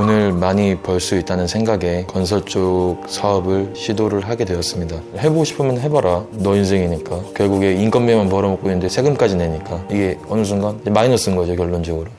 돈을 많이 벌 수 있다는 생각에 건설 쪽 사업을 시도를 하게 되었습니다. 해보고 싶으면 해봐라. 너 인생이니까. 결국에 인건비만 벌어먹고 있는데 세금까지 내니까 이게 어느 순간 마이너스인 거죠, 결론적으로.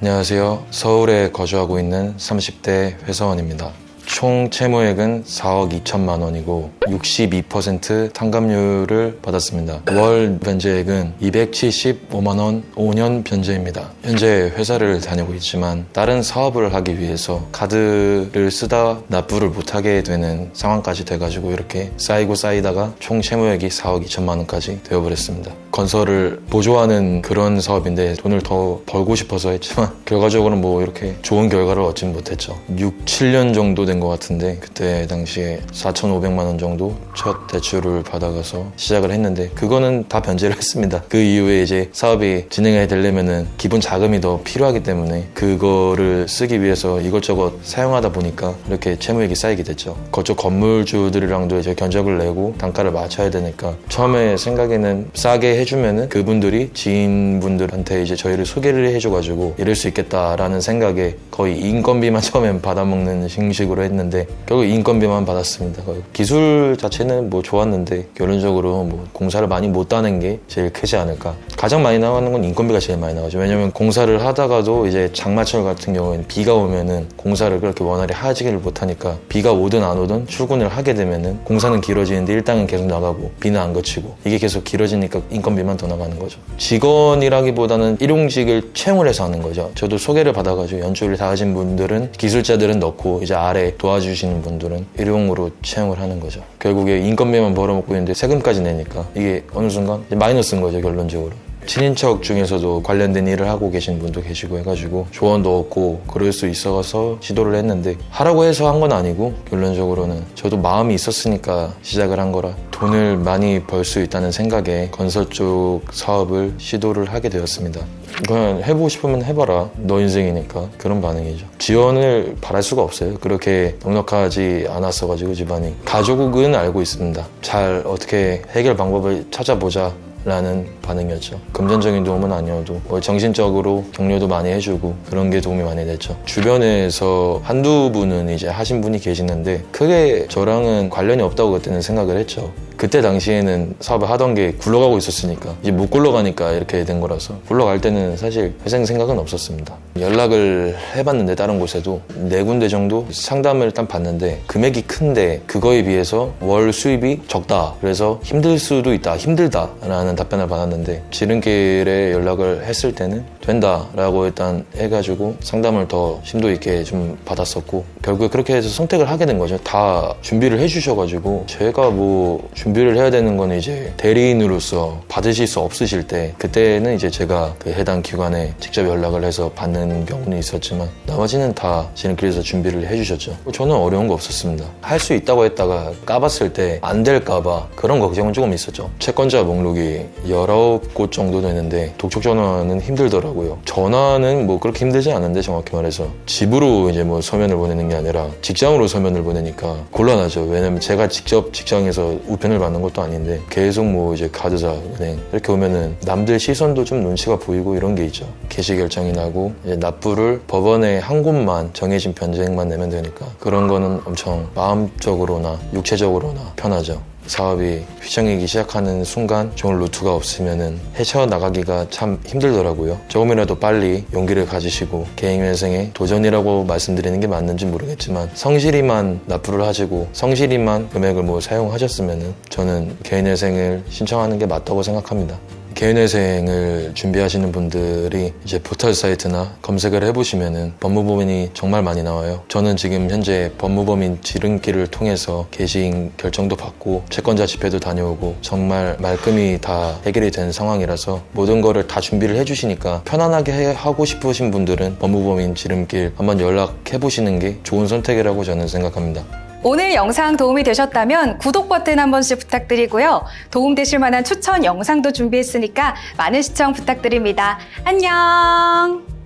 안녕하세요. 서울에 거주하고 있는 30대 회사원입니다. 총 채무액은 4억 2천만 원이고 62% 탕감률을 받았습니다. 월 변제액은 275만 원 5년 변제입니다. 현재 회사를 다니고 있지만 다른 사업을 하기 위해서 카드를 쓰다 납부를 못하게 되는 상황까지 돼가지고 이렇게 쌓이고 쌓이다가 총 채무액이 4억 2천만 원까지 되어버렸습니다. 건설을 보조하는 그런 사업인데 돈을 더 벌고 싶어서 했지만 결과적으로는 뭐 이렇게 좋은 결과를 얻진 못했죠. 6, 7년 정도 된 것 같은데 그때 당시에 4,500만 원 정도 첫 대출을 받아가서 시작을 했는데 그거는 다 변제를 했습니다. 그 이후에 이제 사업이 진행이 되려면은 기본 자금이 더 필요하기 때문에 그거를 쓰기 위해서 이것저것 사용하다 보니까 이렇게 채무액이 쌓이게 됐죠. 그쪽 건물주들이랑도 이제 견적을 내고 단가를 맞춰야 되니까 처음에 생각에는 싸게 해주면은 그분들이 지인분들한테 이제 저희를 소개를 해줘가지고 이럴 수 있겠다라는 생각에 거의 인건비만 처음엔 받아먹는 형식으로 했는데 결국 인건비만 받았습니다. 기술 자체는 뭐 좋았는데 결론적으로 뭐 공사를 많이 못 따는 게 제일 크지 않을까. 가장 많이 나가는 건 인건비가 제일 많이 나가죠. 왜냐면 공사를 하다가도 이제 장마철 같은 경우에는 비가 오면은 공사를 그렇게 원활히 하지를 못하니까 비가 오든 안 오든 출근을 하게 되면은 공사는 길어지는데 일당은 계속 나가고 비는 안 거치고 이게 계속 길어지니까 인건 비만 더 나가는 거죠. 직원이라기보다는 일용직을 채용을 해서 하는 거죠. 저도 소개를 받아가지고 연주를 다 하신 분들은 기술자들은 넣고 이제 아래 도와주시는 분들은 일용으로 채용을 하는 거죠. 결국에 인건비만 벌어먹고 있는데 세금까지 내니까 이게 어느 순간 마이너스인 거죠, 결론적으로. 친인척 중에서도 관련된 일을 하고 계신 분도 계시고 해가지고 조언도 얻고 그럴 수 있어서 시도를 했는데 하라고 해서 한 건 아니고 결론적으로는 저도 마음이 있었으니까 시작을 한 거라 돈을 많이 벌 수 있다는 생각에 건설 쪽 사업을 시도를 하게 되었습니다. 그냥 해보고 싶으면 해봐라. 너 인생이니까. 그런 반응이죠. 지원을 바랄 수가 없어요. 그렇게 넉넉하지 않았어가지고 집안이. 가족은 알고 있습니다. 잘 어떻게 해결 방법을 찾아보자. 라는 반응이었죠. 금전적인 도움은 아니어도 뭐 정신적으로 격려도 많이 해주고 그런 게 도움이 많이 됐죠. 주변에서 한두 분은 이제 하신 분이 계시는데 크게 저랑은 관련이 없다고 그때는 생각을 했죠. 그때 당시에는 사업을 하던 게 굴러가고 있었으니까 이제 못 굴러가니까 이렇게 된 거라서 굴러갈 때는 사실 회생 생각은 없었습니다. 연락을 해봤는데 다른 곳에도 네 군데 정도 상담을 일단 받는데 금액이 큰데 그거에 비해서 월 수입이 적다. 그래서 힘들 수도 있다. 힘들다 라는 답변을 받았는데 지름길에 연락을 했을 때는 된다 라고 일단 해가지고 상담을 더 심도 있게 좀 받았었고 결국에 그렇게 해서 선택을 하게 된 거죠. 다 준비를 해주셔가지고 제가 뭐 준비 를 해야 되는 거는 이제 대리인으로서 받으실 수 없으실 때 그때는 이제 제가 그 해당 기관에 직접 연락을 해서 받는 경우는 있었지만 나머지는 다 지름길에서 준비를 해주셨죠. 저는 어려운 거 없었습니다. 할 수 있다고 했다가 까봤을 때 안 될까봐 그런 걱정은 조금 있었죠. 채권자 목록이 19곳 정도 되는데 독촉 전화는 힘들더라고요. 전화는 뭐 그렇게 힘들지 않은데 정확히 말해서 집으로 이제 뭐 서면을 보내는 게 아니라 직장으로 서면을 보내니까 곤란하죠. 왜냐면 제가 직접 직장에서 우편을 받는 것도 아닌데 계속 뭐 이제 카드사, 은행 이렇게 오면은 남들 시선도 좀 눈치가 보이고 이런 게 있죠. 개시 결정이 나고 이제 납부를 법원에 한 곳만 정해진 변제액만 내면 되니까 그런 거는 엄청 마음적으로나 육체적으로나 편하죠. 사업이 휘청이기 시작하는 순간 좋은 루트가 없으면은 헤쳐나가기가 참 힘들더라고요. 조금이라도 빨리 용기를 가지시고 개인회생에 도전이라고 말씀드리는 게 맞는지 모르겠지만 성실히만 납부를 하시고 성실히만 금액을 뭐 사용하셨으면은 저는 개인회생을 신청하는 게 맞다고 생각합니다. 개인회생을 준비하시는 분들이 이제 포털 사이트나 검색을 해보시면은 법무법인이 정말 많이 나와요. 저는 지금 현재 법무법인 지름길을 통해서 개시인 결정도 받고 채권자 집회도 다녀오고 정말 말끔히 다 해결이 된 상황이라서 모든 거를 다 준비를 해주시니까 편안하게 해- 하고 싶으신 분들은 법무법인 지름길 한번 연락해보시는 게 좋은 선택이라고 저는 생각합니다. 오늘 영상 도움이 되셨다면 구독 버튼 한 번씩 부탁드리고요. 도움 되실 만한 추천 영상도 준비했으니까 많은 시청 부탁드립니다. 안녕!